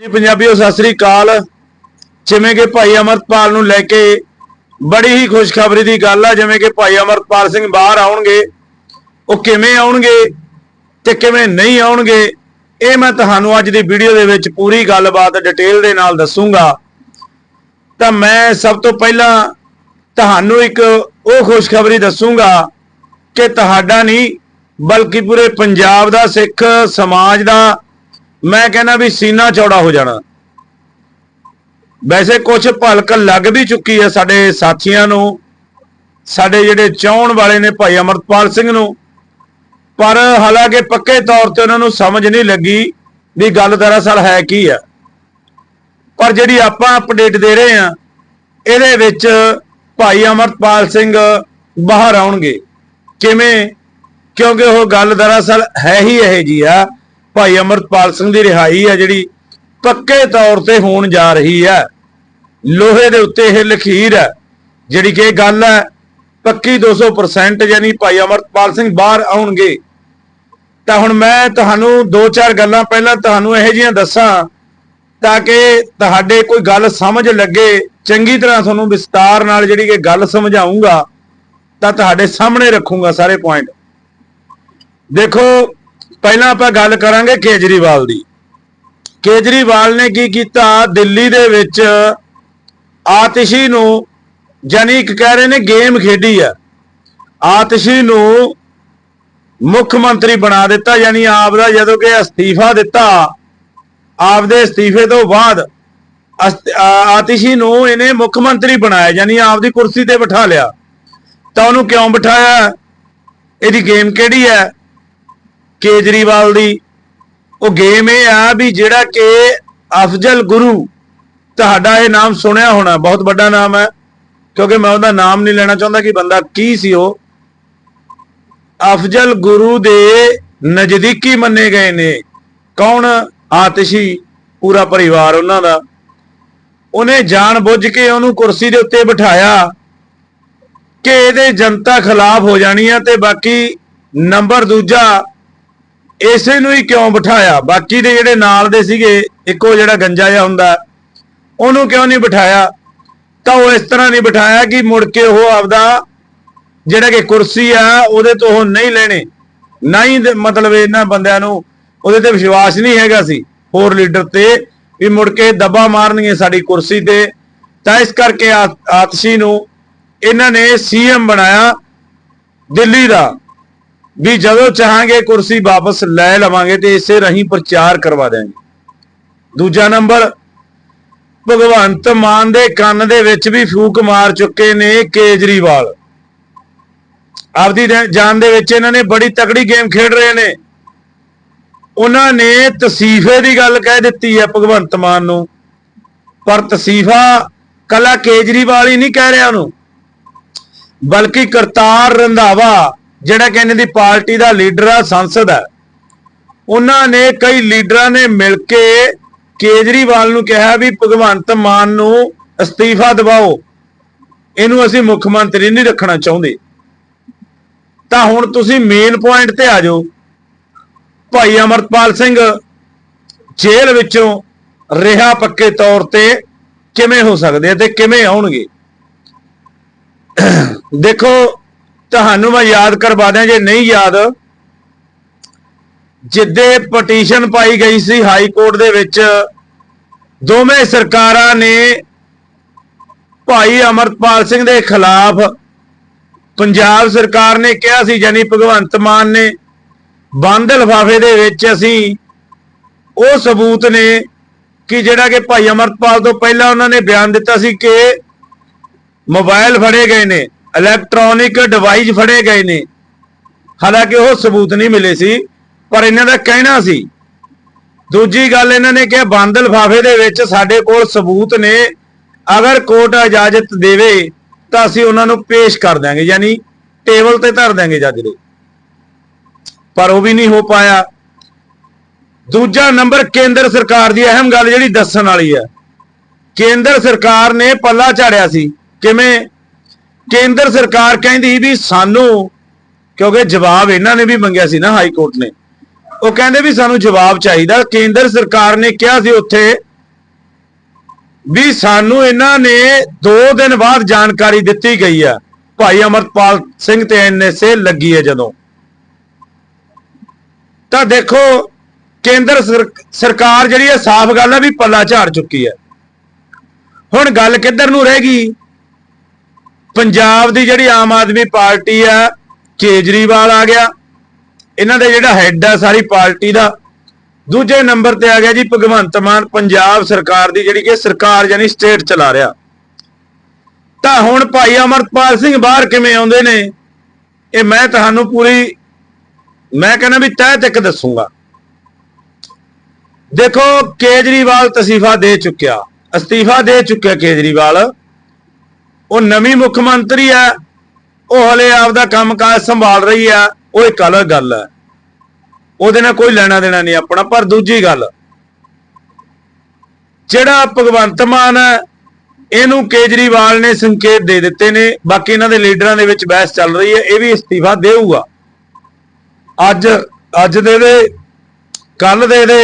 ਜੀ, ਪੰਜਾਬੀਓ, ਸਤਿ ਸ੍ਰੀ ਅਕਾਲ। ਜਿਵੇਂ ਕਿ ਭਾਈ ਅਮਰਪਾਲ ਨੂੰ ਲੈ ਕੇ ਬੜੀ ਹੀ ਖੁਸ਼ਖਬਰੀ ਦੀ ਗੱਲ ਆ, ਜਿਵੇਂ ਕਿ ਭਾਈ ਅਮਰਪਾਲ ਸਿੰਘ ਬਾਹਰ ਆਉਣਗੇ, ਉਹ ਕਿਵੇਂ ਆਉਣਗੇ ਤੇ ਕਿਵੇਂ ਨਹੀਂ ਆਉਣਗੇ, ਇਹ ਮੈਂ ਤੁਹਾਨੂੰ ਅੱਜ ਦੀ ਵੀਡੀਓ ਦੇ ਵਿੱਚ ਪੂਰੀ ਗੱਲਬਾਤ ਡਿਟੇਲ ਦੇ ਨਾਲ ਦੱਸੂਗਾ। ਤਾਂ ਮੈਂ ਸਭ ਤੋਂ ਪਹਿਲਾਂ ਤੁਹਾਨੂੰ ਇੱਕ ਉਹ ਖੁਸ਼ਖਬਰੀ ਦੱਸੂਗਾ ਕਿ ਤੁਹਾਡਾ ਨਹੀਂ, ਬਲਕਿ ਪੂਰੇ ਪੰਜਾਬ ਦਾ, ਸਿੱਖ ਸਮਾਜ ਦਾ ਮੈਂ ਕਹਿੰਦਾ ਵੀ ਸੀਨਾ ਚੌੜਾ ਹੋ ਜਾਣਾ। ਵੈਸੇ ਕੁਝ ਭਲਕ ਲੱਗ ਵੀ ਚੁੱਕੀ ਹੈ ਸਾਡੇ ਸਾਥੀਆਂ ਨੂੰ, ਸਾਡੇ ਜਿਹੜੇ ਚਾਹਣ ਵਾਲੇ ਨੇ ਭਾਈ ਅਮਰਪਾਲ ਸਿੰਘ ਨੂੰ, ਪਰ ਹਾਲਾਂਕਿ ਪੱਕੇ ਤੌਰ ਤੇ ਉਹਨਾਂ ਨੂੰ ਸਮਝ ਨਹੀਂ ਲੱਗੀ ਵੀ ਗੱਲ ਦਰਅਸਲ ਹੈ ਕੀ ਆ ਪਰ ਜਿਹੜੀ ਆਪਾਂ ਅਪਡੇਟ ਦੇ ਰਹੇ ਹਾਂ, ਇਹਦੇ ਵਿੱਚ ਭਾਈ ਅਮਰਪਾਲ ਸਿੰਘ ਬਾਹਰ ਆਉਣਗੇ। ਕਿਵੇਂ? ਕਿਉਂਕਿ ਉਹ ਗੱਲ ਦਰਅਸਲ ਹੈ ਹੀ ਇਹ ਜੀ ਆ। ਭਾਈ ਅਮਰਪਾਲ ਸਿੰਘ ਦੀ ਰਿਹਾਈ ਹੈ ਜਿਹੜੀ ਪੱਕੇ ਤੌਰ ਤੇ ਹੋਣ ਜਾ ਰਹੀ ਹੈ ਲੋਹੇ ਦੇ ਉੱਤੇ ਇਹ ਲਖੀਰ ਹੈ ਜਿਹੜੀ ਕਿ ਗੱਲ ਹੈ ਪੱਕੀ 200% ਯਾਨੀ ਭਾਈ ਅਮਰਪਾਲ ਸਿੰਘ ਬਾਹਰ ਆਉਣਗੇ। ਤਾਂ ਹੁਣ ਮੈਂ ਤੁਹਾਨੂੰ ਦੋ ਚਾਰ ਗੱਲਾਂ ਪਹਿਲਾਂ ਤੁਹਾਨੂੰ ਇਹੋ ਜਿਹੀਆਂ ਦੱਸਾਂ ਤਾਂ ਕਿ ਤੁਹਾਡੇ ਕੋਈ ਗੱਲ ਸਮਝ ਲੱਗੇ, ਚੰਗੀ ਤਰ੍ਹਾਂ ਤੁਹਾਨੂੰ ਵਿਸਤਾਰ ਨਾਲ ਜਿਹੜੀ ਕਿ ਗੱਲ ਸਮਝਾਉਂਗਾ, ਤਾਂ ਤੁਹਾਡੇ ਸਾਹਮਣੇ ਰੱਖੂੰਗਾ ਸਾਰੇ ਪੁਆਇੰਟ ਦੇਖੋ ਪਹਿਲਾਂ ਆਪਾਂ ਗੱਲ ਕਰਾਂਗੇ ਕੇਜਰੀਵਾਲ ਦੀ। ਕੇਜਰੀਵਾਲ ਨੇ ਕੀ ਕੀਤਾ? ਦਿੱਲੀ ਦੇ ਵਿੱਚ ਆਤਿਸ਼ੀ ਨੂੰ ਜਾਨੀ ਇੱਕ ਕਹਿ ਰਹੇ ਨੇ ਗੇਮ ਖੇਡੀ ਆ, ਆਤਿਸ਼ੀ ਨੂੰ ਮੁੱਖ ਮੰਤਰੀ ਬਣਾ ਦਿੱਤਾ ਯਾਨੀ ਆਪ ਦਾ ਜਦੋਂ ਕਿ ਅਸਤੀਫਾ ਦਿੱਤਾ ਆਪਦੇ ਅਸਤੀਫੇ ਤੋਂ ਬਾਅਦ ਆਤਿਸ਼ੀ ਨੂੰ ਇਹਨੇ ਮੁੱਖ ਮੰਤਰੀ ਬਣਾਇਆ ਯਾਨੀ ਆਪ ਦੀ ਕੁਰਸੀ ਤੇ ਬਿਠਾ ਲਿਆ। ਤਾਂ ਉਹਨੂੰ ਕਿਉਂ ਬਿਠਾਇਆ? ਇਹਦੀ ਗੇਮ ਕਿਹੜੀ ਹੈ? ਕੇਜਰੀਵਾਲ ਦੀ। ਉਹ ਗੇਮ ਇਹ ਆ ਵੀ ਜਿਹੜਾ ਕਿ ਅਫਜ਼ਲ ਗੁਰੂ ਤੁਹਾਡਾ ਇਹ ਨਾਮ ਸੁਣਿਆ ਹੋਣਾ, ਬਹੁਤ ਵੱਡਾ ਨਾਮ ਹੈ, ਕਿਉਂਕਿ ਮੈਂ ਉਹਦਾ ਨਾਮ ਨਹੀਂ ਲੈਣਾ ਚਾਹੁੰਦਾ ਕਿ ਬੰਦਾ ਕੀ ਸੀ ਉਹ। ਅਫਜ਼ਲ ਗੁਰੂ ਦੇ ਨਜ਼ਦੀਕੀ ਮੰਨੇ ਗਏ ਨੇ। ਕੌਣ? ਆਤਿਸ਼ੀ, ਪੂਰਾ ਪਰਿਵਾਰ ਉਹਨਾਂ ਦਾ। ਉਹਨੇ ਜਾਣ ਬੁੱਝ ਕੇ ਉਹਨੂੰ ਕੁਰਸੀ ਦੇ ਉੱਤੇ ਬਿਠਾਇਆ ਕਿ ਇਹਦੇ ਜਨਤਾ ਖਿਲਾਫ ਹੋ ਜਾਣੀ ਆ ਤੇ ਬਾਕੀ ਨੰਬਰ ਦੂਜਾ ਇਸੇ ਨੂੰ ਹੀ ਕਿਉਂ ਬਿਠਾਇਆ? ਬਾਕੀ ਦੇ ਜਿਹੜੇ ਨਾਲ ਦੇ ਸੀਗੇ, ਇੱਕੋ ਜਿਹੜਾ ਗੰਜਾ ਜਿਹਾ ਹੁੰਦਾ, ਉਹਨੂੰ ਕਿਉਂ ਨਹੀਂ ਬਿਠਾਇਆ? ਤਾਂ ਉਹ ਇਸ ਤਰ੍ਹਾਂ ਨਹੀਂ ਬਿਠਾਇਆ ਕਿ ਮੁੜ ਕੇ ਉਹ ਆਪਦਾ ਜਿਹੜਾ ਕਿ ਕੁਰਸੀ ਆ, ਉਹਦੇ ਤੋਂ ਉਹ ਨਹੀਂ ਲੈਣੇ। ਨਹੀਂ ਮਤਲਬ ਇਹਨਾਂ ਬੰਦਿਆਂ ਨੂੰ ਉਹਦੇ ਤੇ ਵਿਸ਼ਵਾਸ ਨਹੀਂ ਹੈਗਾ ਸੀ, ਹੋਰ ਲੀਡਰ ਤੇ, ਵੀ ਮੁੜ ਕੇ ਦੱਬਾ ਮਾਰਨਗੇ ਸਾਡੀ ਕੁਰਸੀ ਤੇ। ਤਾਂ ਇਸ ਕਰਕੇ ਆਤਸ਼ੀ ਨੂੰ ਇਹਨਾਂ ਨੇ ਸੀਐਮ ਬਣਾਇਆ ਦਿੱਲੀ ਦਾ। ਵੀ ਜਦੋਂ ਚਾਹਾਂਗੇ ਕੁਰਸੀ ਵਾਪਸ ਲੈ ਲਵਾਂਗੇ ਤੇ ਇਸੇ ਰਹੀਂ ਪ੍ਰਚਾਰ ਕਰਵਾ ਦੇਾਂਗੇ ਦੂਜਾ ਨੰਬਰ, ਭਗਵੰਤ ਮਾਨ ਦੇ ਕੰਨ ਦੇ ਵਿੱਚ ਵੀ ਫੂਕ ਮਾਰ ਚੁੱਕੇ ਨੇ ਕੇਜਰੀਵਾਲ। ਆਪਦੀ ਜਾਨ ਦੇ ਵਿੱਚ ਇਹਨਾਂ ਨੇ ਬੜੀ ਤਕੜੀ ਗੇਮ ਖੇਡ ਰਹੇ ਨੇ। ਉਹਨਾਂ ਨੇ ਤਸੀਫੇ ਦੀ ਗੱਲ ਕਹਿ ਦਿੱਤੀ ਹੈ ਭਗਵੰਤ ਮਾਨ ਨੂੰ। ਪਰ ਤਸੀਫਾ ਕੱਲਾ ਕੇਜਰੀਵਾਲ ਹੀ ਨਹੀਂ ਕਹਿ ਰਿਹਾ ਉਹਨੂੰ। ਬਲਕਿ ਕਰਤਾਰ ਰੰਧਾਵਾ ਜਿਹੜਾ ਕਹਿੰਦੇ ਦੀ ਪਾਰਟੀ ਦਾ ਲੀਡਰ ਆ, ਸੰਸਦ ਹੈ ਉਹਨਾਂ ਨੇ ਕਈ ਲੀਡਰਾਂ ਨੇ ਮਿਲ ਕੇ ਕੇਜਰੀਵਾਲ ਨੂੰ ਕਿਹਾ ਵੀ ਭਗਵੰਤ ਮਾਨ ਨੂੰ ਅਸਤੀਫਾ ਦਿਵਾਓ। ਇਹਨੂੰ ਅਸੀਂ ਮੁੱਖ ਮੰਤਰੀ ਨਹੀਂ ਰੱਖਣਾ ਚਾਹੁੰਦੇ। ਤਾਂ ਹੁਣ ਤੁਸੀਂ ਮੇਨ ਪੁਆਇੰਟ ਤੇ ਆ ਜਾਓ। ਭਾਈ ਅਮਰਪਾਲ ਸਿੰਘ ਜੇਲ੍ਹ ਵਿੱਚੋਂ ਰਿਹਾ ਪੱਕੇ ਤੌਰ ਤੇ ਕਿਵੇਂ ਹੋ ਸਕਦੇ ਤੇ ਕਿਵੇਂ ਆਉਣਗੇ? ਦੇਖੋ ਤੁਹਾਨੂੰ ਮੈਂ ਯਾਦ ਕਰਵਾ ਦਿਆਂ, ਜੇ ਨਹੀਂ ਯਾਦ, ਜਿੱਦੇ ਪਟੀਸ਼ਨ ਪਾਈ ਗਈ ਸੀ ਹਾਈ ਕੋਰਟ ਦੇ ਵਿੱਚ, ਦੋਵੇਂ ਸਰਕਾਰਾਂ ਨੇ ਭਾਈ ਅਮਰਪਾਲ ਸਿੰਘ ਦੇ ਖਿਲਾਫ ਪੰਜਾਬ ਸਰਕਾਰ ਨੇ ਕਿਹਾ ਸੀ ਜਾਨੀ ਭਗਵੰਤ ਮਾਨ ਨੇ, ਬੰਦ ਲਫ਼ਾਫੇ ਦੇ ਵਿੱਚ ਅਸੀਂ ਉਹ ਸਬੂਤ ਨੇ ਕਿ ਜਿਹੜਾ ਕਿ ਭਾਈ ਅਮਰਪਾਲ ਤੋਂ ਪਹਿਲਾਂ ਉਹਨਾਂ ਨੇ ਬਿਆਨ ਦਿੱਤਾ ਸੀ ਕਿ ਮੋਬਾਈਲ ਫੜੇ ਗਏ ਨੇ। ਇਲੈਕਟ੍ਰੋਨਿਕ ਡਿਵਾਈਸ ਫੜੇ ਗਏ ਨੇ। ਹਾਲਾਂਕਿ ਉਹ ਸਬੂਤ ਨਹੀਂ ਮਿਲੇ ਸੀ, ਪਰ ਇਹਨਾਂ ਦਾ ਕਹਿਣਾ ਸੀ। ਦੂਜੀ ਗੱਲ ਇਹਨਾਂ ਨੇ ਕਿਹਾ, ਬੰਦ ਲਿਫਾਫੇ ਦੇ ਵਿੱਚ ਸਾਡੇ ਕੋਲ ਸਬੂਤ ਨੇ। ਅਗਰ ਕੋਰਟ ਇਜਾਜ਼ਤ ਦੇਵੇ, ਤਾਂ ਅਸੀਂ ਉਹਨਾਂ ਨੂੰ ਪੇਸ਼ ਕਰ ਦਾਂਗੇ ਯਾਨੀ ਟੇਬਲ ਤੇ ਧਰ ਦਾਂਗੇ ਜੱਜ ਦੇ। ਪਰ ਉਹ ਵੀ ਨਹੀਂ ਹੋ ਪਾਇਆ। ਦੂਜਾ ਨੰਬਰ, ਕੇਂਦਰ ਸਰਕਾਰ ਦੀ ਅਹਿਮ ਗੱਲ ਜਿਹੜੀ ਦੱਸਣ ਵਾਲੀ ਹੈ। ਕੇਂਦਰ ਸਰਕਾਰ ਨੇ ਪੱਲਾ ਝਾੜਿਆ ਸੀ। ਕਿਵੇਂ? ਕੇਂਦਰ ਸਰਕਾਰ ਕਹਿੰਦੀ ਵੀ ਸਾਨੂੰ, ਕਿਉਂਕਿ ਜਵਾਬ ਇਹਨਾਂ ਨੇ ਵੀ ਮੰਗਿਆ ਸੀ ਨਾ ਹਾਈ ਕੋਰਟ ਨੇ, ਉਹ ਕਹਿੰਦੇ ਵੀ ਸਾਨੂੰ ਜਵਾਬ ਚਾਹੀਦਾ। ਕੇਂਦਰ ਸਰਕਾਰ ਨੇ ਕਿਹਾ ਸੀ ਉੱਥੇ ਵੀ ਸਾਨੂੰ ਇਹਨਾਂ ਨੇ 2 ਦਿਨ ਬਾਅਦ ਜਾਣਕਾਰੀ ਦਿੱਤੀ ਗਈ ਆ। ਭਾਈ ਅਮਰਪਾਲ ਸਿੰਘ ਤੇ ਐਨਐਸਏ ਲੱਗੀ ਹੈ ਜਦੋਂ। ਤਾਂ ਦੇਖੋ, ਕੇਂਦਰ ਸਰ- ਸਰਕਾਰ ਜਿਹੜੀ ਹੈ ਸਾਫ਼ ਗੱਲ ਹੈ ਵੀ ਪੱਲਾ ਝਾੜ ਚੁੱਕੀ ਹੈ ਹੁਣ ਗੱਲ ਕਿੱਧਰ ਨੂੰ ਰਹਿ ਗਈ? ਪੰਜਾਬ ਦੀ ਜਿਹੜੀ ਆਮ ਆਦਮੀ ਪਾਰਟੀ ਆ, ਕੇਜਰੀਵਾਲ ਆ ਗਿਆ। ਇਹਨਾਂ ਦਾ ਜਿਹੜਾ ਹੈੱਡ ਆ ਸਾਰੀ ਪਾਰਟੀ ਦਾ। ਦੂਜੇ ਨੰਬਰ ਤੇ ਆ ਗਿਆ ਜੀ ਭਗਵੰਤ ਮਾਨ, ਪੰਜਾਬ ਸਰਕਾਰ ਦੀ ਜਿਹੜੀ ਕਿ ਸਰਕਾਰ ਯਾਨੀ ਸਟੇਟ ਚਲਾ ਰਿਹਾ। ਤਾਂ ਹੁਣ ਭਾਈ ਅਮਰਪਾਲ ਸਿੰਘ ਬਾਹਰ ਕਿਵੇਂ ਆਉਂਦੇ ਨੇ? ਇਹ ਮੈਂ ਤੁਹਾਨੂੰ ਪੂਰੀ, ਮੈਂ ਕਹਿੰਦਾ ਵੀ ਤਹਿ ਤੱਕ ਦੱਸੂਗਾ। ਦੇਖੋ, ਕੇਜਰੀਵਾਲ ਤਸੀਫਾ ਦੇ ਚੁੱਕਿਆ। ਅਸਤੀਫਾ ਦੇ ਚੁੱਕਿਆ ਕੇਜਰੀਵਾਲ। ਉਹ ਨਵੀਂ ਮੁੱਖ ਮੰਤਰੀ ਆ ਉਹ ਹਲੇ ਆਪਦਾ ਕੰਮਕਾਜ ਸੰਭਾਲ ਰਹੀ ਆ ਉਹ ਇੱਕ ਅਲੱਗ ਗੱਲ ਹੈ। ਉਹਦੇ ਨਾਲ ਕੋਈ ਲੈਣਾ ਦੇਣਾ ਨਹੀਂ ਆਪਣਾ, ਪਰ ਦੂਜੀ ਗੱਲ, ਜਿਹੜਾ ਭਗਵੰਤ ਮਾਨ ਹੈ, ਇਹਨੂੰ ਕੇਜਰੀਵਾਲ ਨੇ ਸੰਕੇਤ ਦੇ ਦਿੱਤੇ ਨੇ, ਬਾਕੀ ਇਹਨਾਂ ਦੇ ਲੀਡਰਾਂ ਦੇ ਵਿੱਚ ਬਹਿਸ ਚੱਲ ਰਹੀ ਹੈ, ਇਹ ਵੀ ਅਸਤੀਫਾ ਦੇਊਗਾ। ਅੱਜ ਅੱਜ ਦੇ ਦੇ ਕੱਲ ਦੇ ਦੇ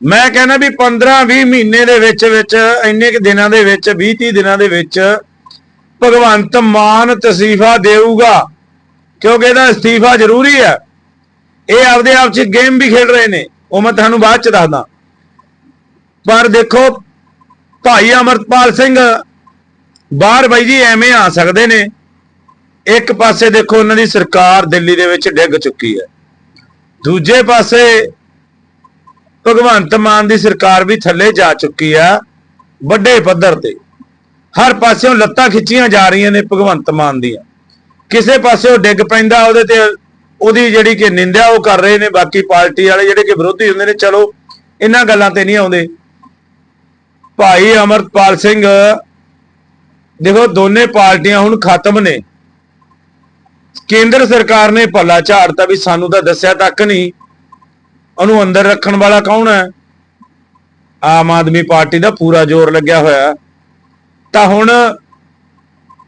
ਮੈਂ ਕਹਿੰਦਾ ਵੀ 15 20 ਮਹੀਨੇ ਦੇ ਵਿੱਚ ਵਿੱਚ, ਇੰਨੇ ਕਿ ਦਿਨਾਂ ਦੇ ਵਿੱਚ 20 30 ਦਿਨਾਂ ਦੇ ਵਿੱਚ ਭਗਵੰਤ ਮਾਨ ਤਸੀਫਾ ਦੇਊਗਾ, ਕਿਉਂਕਿ ਇਹਦਾ ਅਸਤੀਫਾ ਜ਼ਰੂਰੀ ਹੈ। ਇਹ ਆਪਦੇ ਆਪ ਚ ਗੇਮ ਵੀ ਖੇਡ ਰਹੇ ਨੇ, ਉਹ ਮੈਂ ਤੁਹਾਨੂੰ ਬਾਅਦ ਚ ਦੱਸਦਾ। ਪਰ ਦੇਖੋ, ਭਾਈ ਅਮਰਪਾਲ ਸਿੰਘ ਬਾਹਰ ਬਾਈ ਜੀ ਐਵੇਂ ਆ ਸਕਦੇ ਨੇ, ਇੱਕ ਪਾਸੇ ਦੇਖੋ ਉਹਨਾਂ ਦੀ ਸਰਕਾਰ ਦਿੱਲੀ ਦੇ ਵਿੱਚ ਡਿੱਗ ਚੁੱਕੀ ਹੈ, ਦੂਜੇ ਪਾਸੇ ਭਗਵੰਤ ਮਾਨ ਦੀ ਸਰਕਾਰ ਵੀ ਥੱਲੇ ਜਾ ਚੁੱਕੀ ਆ ਵੱਡੇ ਪੱਧਰ ਤੇ। ਹਰ ਪਾਸਿਓਂ ਲੱਤਾਂ ਖਿੱਚੀਆਂ ਜਾ ਰਹੀਆਂ ਨੇ ਭਗਵੰਤ ਮਾਨ ਦੀਆਂ। ਕਿਸੇ ਪਾਸੇ ਉਹ ਡਿੱਗ ਪੈਂਦਾ ਉਹਦੇ ਤੇ ਉਹਦੀ ਜਿਹੜੀ ਕਿ ਨਿੰਦਿਆ ਉਹ ਕਰ ਰਹੇ ਨੇ, ਬਾਕੀ ਪਾਰਟੀ ਵਾਲੇ ਜਿਹੜੇ ਕਿ ਵਿਰੋਧੀ ਹੁੰਦੇ ਨੇ, ਚਲੋ ਇਹਨਾਂ ਗੱਲਾਂ ਤੇ ਨਹੀਂ ਆਉਂਦੇ। ਭਾਈ ਅਮਰਪਾਲ ਸਿੰਘ, ਦੇਖੋ ਦੋਨੇ ਪਾਰਟੀਆਂ ਹੁਣ ਖਤਮ ਨੇ। ਕੇਂਦਰ ਸਰਕਾਰ ਨੇ ਭੱਲਾ ਝਾੜਤਾ ਵੀ ਸਾਨੂੰ ਤਾਂ ਦੱਸਿਆ ਤੱਕ ਨਹੀਂ। ਉਹਨੂੰ ਅੰਦਰ ਰੱਖਣ ਵਾਲਾ ਕੌਣ ਹੈ? ਆਮ ਆਦਮੀ ਪਾਰਟੀ ਦਾ ਪੂਰਾ ਜ਼ੋਰ ਲੱਗਿਆ ਹੋਇਆ। ਤਾਂ ਹੁਣ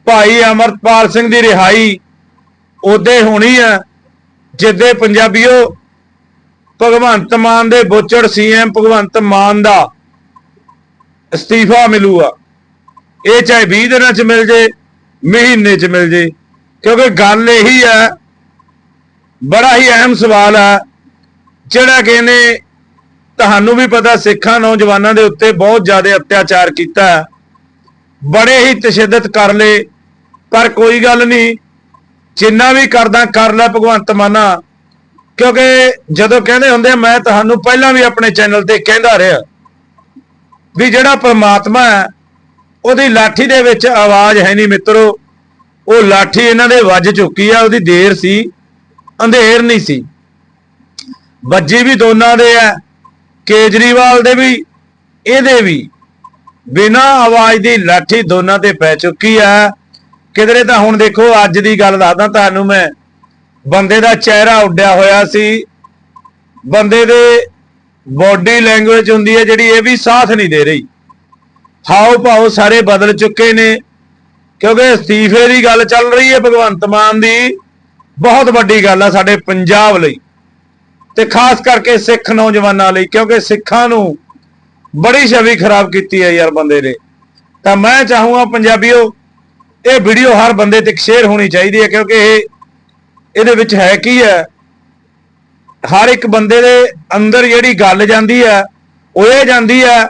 ਭਾਈ ਅਮਰਪਾਲ ਸਿੰਘ ਦੀ ਰਿਹਾਈ ਉਹਦੇ ਹੋਣੀ ਹੈ, ਜਿੱਦੇ ਪੰਜਾਬੀਓ ਭਗਵੰਤ ਮਾਨ ਦੇ ਬੋਚੜ ਸੀਐਮ ਭਗਵੰਤ ਮਾਨ ਦਾ ਅਸਤੀਫਾ ਮਿਲੂਗਾ। ਇਹ ਚਾਹੇ 20 ਦਿਨਾਂ ਚ ਮਿਲ ਜੇ, ਮਹੀਨੇ ਚ ਮਿਲ ਜੇ, ਕਿਉਂਕਿ ਗੱਲ ਇਹੀ ਹੈ, ਬੜਾ ਹੀ ਅਹਿਮ ਸਵਾਲ ਹੈ ਜਿਹੜਾ ਕਿ ਇਹਨੇ ਤੁਹਾਨੂੰ ਵੀ ਪਤਾ ਸਿੱਖਾਂ ਨੌਜਵਾਨਾਂ ਦੇ ਉੱਤੇ ਬਹੁਤ ਜ਼ਿਆਦਾ ਅਤਿਆਚਾਰ ਕੀਤਾ। ਬੜੇ ਹੀ ਤਸ਼ੱਦਦ ਕਰ ਲਏ। ਪਰ ਕੋਈ ਗੱਲ ਨਹੀਂ ਜਿੰਨਾ ਵੀ ਕਰਦਾ ਕਰ ਲੈ ਭਗਵੰਤ ਮਾਨਾ। ਕਿਉਂਕਿ ਜਦੋਂ ਕਹਿੰਦੇ ਹੁੰਦੇ ਆ, ਮੈਂ ਤੁਹਾਨੂੰ ਪਹਿਲਾਂ ਵੀ ਆਪਣੇ ਚੈਨਲ ਤੇ ਕਹਿੰਦਾ ਰਿਹਾ ਵੀ ਜਿਹੜਾ ਪਰਮਾਤਮਾ ਹੈ ਉਹਦੀ ਲਾਠੀ ਦੇ ਵਿੱਚ ਆਵਾਜ਼ ਹੈ ਨਹੀਂ ਮਿੱਤਰੋ। ਉਹ ਲਾਠੀ ਇਹਨਾਂ ਦੇ ਵੱਜ ਚੁੱਕੀ ਆ ਉਹਦੀ ਦੇਰ ਸੀ ਅੰਧੇਰ ਨਹੀਂ ਸੀ। ਵੱਜੀ ਵੀ ਦੋਨਾਂ ਦੇ ਆ ਕੇਜਰੀਵਾਲ ਦੇ ਵੀ, ਇਹਦੇ ਵੀ। ਬਿਨਾ ਆਵਾਜ਼ ਦੀ ਲਾਠੀ ਦੋਨਾਂ ਤੇ ਪੈ ਚੁੱਕੀ ਆ ਕਿਧਰੇ ਤਾਂ ਹੁਣ ਦੇਖੋ, ਅੱਜ ਦੀ ਗੱਲ ਦੱਸਦਾ ਤੁਹਾਨੂੰ ਮੈਂ। ਬੰਦੇ ਦਾ ਚਿਹਰਾ ਉੱਡਿਆ ਹੋਇਆ ਸੀ। ਬੰਦੇ ਦੇ ਬਾਡੀ ਲੈਂਗੁਏਜ ਹੁੰਦੀ ਹੈ ਜਿਹੜੀ ਇਹ ਵੀ ਸਾਥ ਨਹੀਂ ਦੇ ਰਹੀ। ਹਾਉ ਭਾਉ ਸਾਰੇ ਬਦਲ ਚੁੱਕੇ ਨੇ। ਕਿਉਂਕਿ ਅਸਤੀਫੇ ਦੀ ਗੱਲ ਚੱਲ ਰਹੀ ਹੈ ਭਗਵੰਤ ਮਾਨ ਦੀ। ਬਹੁਤ ਵੱਡੀ ਗੱਲ ਆ ਸਾਡੇ ਪੰਜਾਬ ਲਈ। ਤੇ ਖਾਸ ਕਰਕੇ ਸਿੱਖ ਨੌਜਵਾਨਾਂ ਲਈ, ਕਿਉਂਕਿ ਸਿੱਖਾਂ ਨੂੰ ਬੜੀ ਛਵੀ ਖਰਾਬ ਕੀਤੀ ਹੈ ਯਾਰ ਬੰਦੇ ਨੇ। ਤਾਂ ਮੈਂ ਚਾਹੂੰਗਾ ਪੰਜਾਬੀਓ, ਇਹ ਵੀਡੀਓ ਹਰ ਬੰਦੇ ਤੱਕ ਸ਼ੇਅਰ ਹੋਣੀ ਚਾਹੀਦੀ ਹੈ, ਕਿਉਂਕਿ ਇਹ ਇਹਦੇ ਵਿੱਚ ਹੈ ਕੀ ਹੈ, ਹਰ ਇੱਕ ਬੰਦੇ ਦੇ ਅੰਦਰ ਜਿਹੜੀ ਗੱਲ ਜਾਂਦੀ ਹੈ, ਉਹ ਇਹ ਜਾਂਦੀ ਹੈ,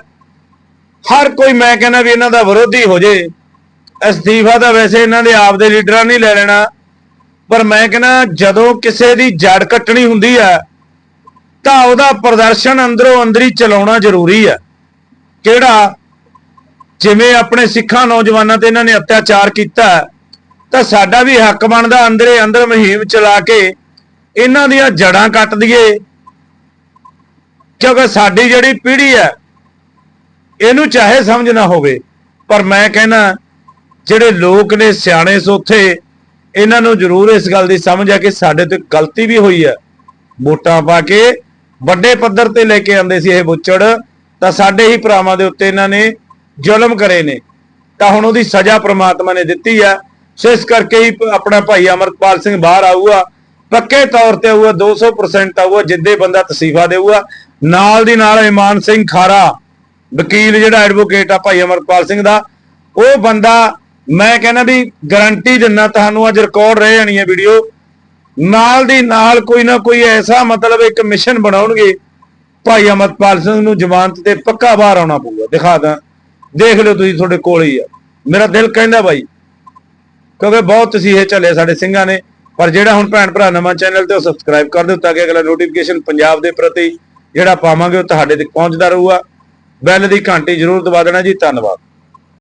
ਹਰ ਕੋਈ ਮੈਂ ਕਹਿੰਦਾ ਵੀ ਇਹਨਾਂ ਦਾ ਵਿਰੋਧੀ ਹੋ ਜੇ। ਅਸਤੀਫਾ ਤਾਂ ਵੈਸੇ ਇਹਨਾਂ ਦੇ ਆਪ ਦੇ ਲੀਡਰਾਂ ਨਹੀਂ ਲੈ ਲੈਣਾ, ਪਰ ਮੈਂ ਕਹਿੰਦਾ ਜਦੋਂ ਕਿਸੇ ਦੀ ਜੜ ਕੱਟਣੀ ਹੁੰਦੀ ਹੈ ਤਾਂ ਉਹਦਾ ਪ੍ਰਦਰਸ਼ਨ ਅੰਦਰੋਂ ਅੰਦਰੀ ਚਲਾਉਣਾ ਜ਼ਰੂਰੀ ਹੈ। ਕਿਹੜਾ? ਜਿਵੇਂ ਆਪਣੇ ਸਿੱਖਾਂ, ਨੌਜਵਾਨਾਂ ਤੇ ਇਹਨਾਂ ਨੇ ਅਤਿਆਚਾਰ ਕੀਤਾ, ਤਾਂ ਸਾਡਾ ਵੀ ਹੱਕ ਬਣਦਾ ਅੰਦਰੇ ਅੰਦਰ ਮੁਹਿੰਮ ਚਲਾ ਕੇ ਇਹਨਾਂ ਦੀਆਂ ਜੜਾਂ ਕੱਟ ਦਈਏ। ਕਿਉਂਕਿ ਸਾਡੀ ਜਿਹੜੀ ਪੀੜ੍ਹੀ ਹੈ, ਇਹਨੂੰ ਚਾਹੇ ਸਮਝ ਨਾ ਹੋਵੇ, ਪਰ ਮੈਂ ਕਹਿੰਦਾ, ਜਿਹੜੇ ਲੋਕ ਨੇ ਸਿਆਣੇ ਸੋਥੇ ਇਹਨਾਂ ਨੂੰ ਜ਼ਰੂਰ ਇਸ ਗੱਲ ਦੀ ਸਮਝ ਆ ਕਿ ਸਾਡੇ ਤੇ ਗਲਤੀ ਵੀ ਹੋਈ ਹੈ। ਵੋਟਾਂ ਪਾ ਕੇ ਵੱਡੇ ਪੱਧਰ ਤੇ ਲੈ ਕੇ ਆਂਦੇ ਸੀ ਇਹ ਬੁੱਚੜ, ਤਾਂ ਸਾਡੇ ਹੀ ਭਰਾਵਾਂ ਦੇ ਉੱਤੇ ਇਹਨਾਂ ਨੇ ਜ਼ੁਲਮ ਕਰੇ ਨੇ। ਤਾਂ ਹੁਣ ਉਹਦੀ ਸਜ਼ਾ ਪ੍ਰਮਾਤਮਾ ਨੇ ਦਿੱਤੀ ਆ। ਸੋ ਇਸ ਕਰਕੇ ਹੀ ਆਪਣਾ ਭਾਈ ਅਮਰਪਾਲ ਸਿੰਘ ਬਾਹਰ ਆਊਗਾ। ਪੱਕੇ ਤੌਰ ਤੇ ਆਊਗਾ 200% ਆਊਗਾ, ਜਿੱਦੇ ਬੰਦਾ ਤਸੀਫਾ ਦੇਊਗਾ। ਨਾਲ ਦੀ ਨਾਲ ਇਮਾਨ ਸਿੰਘ ਖਾਰਾ, ਵਕੀਲ ਜਿਹੜਾ ਐਡਵੋਕੇਟ ਆ ਭਾਈ ਅਮਰਪਾਲ ਸਿੰਘ ਦਾ, ਉਹ ਬੰਦਾ, ਮੈਂ ਕਹਿੰਦਾ ਵੀ ਗਾਰੰਟੀ ਦਿੰਦਾ ਤੁਹਾਨੂੰ ਅੱਜ ਰਿਕਾਰਡ ਰਹਿ ਜਾਣੀ ਹੈ ਵੀਡੀਓ ਨਾਲ ਦੀ ਨਾਲ ਕੋਈ ਨਾ ਕੋਈ ਐਸਾ ਮਤਲਬ ਇੱਕ ਮਿਸ਼ਨ ਬਣਾਉਣਗੇ। ਭਾਈ ਅਮਰਪਾਲ ਸਿੰਘ ਨੂੰ ਜ਼ਮਾਨਤ ਤੇ ਪੱਕਾ ਬਾਹਰ ਆਉਣਾ ਪਊਗਾ। ਦਿਖਾ ਦਾਂ। ਦੇਖ ਲਿਓ ਤੁਸੀਂ, ਤੁਹਾਡੇ ਕੋਲ ਹੀ ਆ। ਮੇਰਾ ਦਿਲ ਕਹਿੰਦਾ ਬਾਈ, ਕਿਉਂਕਿ ਬਹੁਤ ਤਸੀਹੇ ਚੱਲੇ ਸਾਡੇ ਸਿੰਘਾਂ ਨੇ। ਪਰ ਜਿਹੜਾ ਹੁਣ ਭੈਣ ਭਰਾ ਨਵਾਂ ਚੈਨਲ ਤੇ ਉਹ ਸਬਸਕ੍ਰਾਈਬ ਕਰ ਦਿਓ ਤਾਂ ਕਿ ਅਗਲਾ ਨੋਟੀਫਿਕੇਸ਼ਨ ਪੰਜਾਬ ਦੇ ਪ੍ਰਤੀ ਜਿਹੜਾ ਪਾਵਾਂਗੇ, ਉਹ ਤੁਹਾਡੇ ਤੱਕ ਪਹੁੰਚਦਾ ਰਹੂਗਾ। ਬੈਲ ਦੀ ਘੰਟੀ ਜ਼ਰੂਰ ਦਬਾ ਦੇਣਾ ਜੀ। ਧੰਨਵਾਦ।